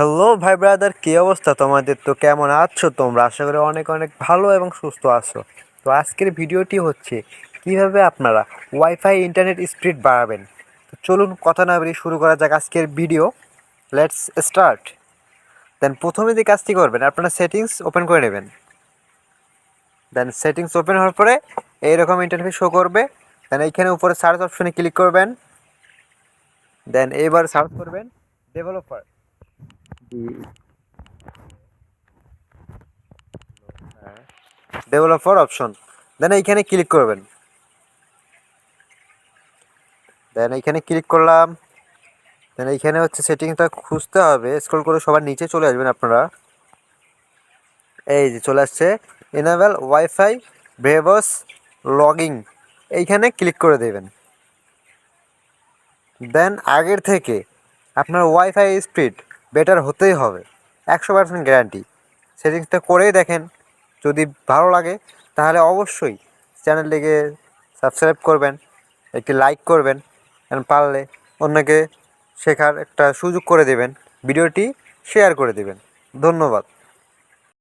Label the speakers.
Speaker 1: Hello ভাই brother কী অবস্থা তোমাদের? তো কেমন আছো তোমরা? আশা করি অনেক অনেক ভালো এবং সুস্থ আছো। তো আজকের ভিডিওটি হচ্ছে, কীভাবে আপনারা ওয়াইফাই ইন্টারনেট স্পিড বাড়াবেন? তো চলুন কথা না বেরিয়ে শুরু করা যাক আজকের ভিডিও লেটস স্টার্ট দেন প্রথমে যে কাজটি করবেন, আপনারা সেটিংস ওপেন করে নেবেন। দেন সেটিংস ওপেন হওয়ার পরে এইরকম ইন্টারফেস শো করবে। দেন এইখানে উপরে সার্চ অপশনে ক্লিক করবেন। দেন এবার সার্চ করবেন ডেভেলপার ডেভেলপার অপশন দেন এইখানে ক্লিক করবেন। দেন এইখানে ক্লিক করলাম। দেন এইখানে হচ্ছে সেটিংটা খুঁজতে হবে। স্ক্রল করে সবার নিচে চলে আসবেন আপনারা। এই যে চলে আসছে। এনাবেল ওয়াইফাই ভেবস লগিং এইখানে ক্লিক করে দেবেন। দেন আগের থেকে আপনার ওয়াইফাই স্পিড বেটার হতেই হবে। একশো পার্সেন্ট গ্যারান্টি সেটিংসটা করেই দেখেন। যদি ভালো লাগে, তাহলে অবশ্যই চ্যানেলটিকে সাবস্ক্রাইব করবেন, একটি লাইক করবেন পারলে অন্যকে শেখার একটা সুযোগ করে দেবেন, ভিডিওটি শেয়ার করে দেবেন। ধন্যবাদ।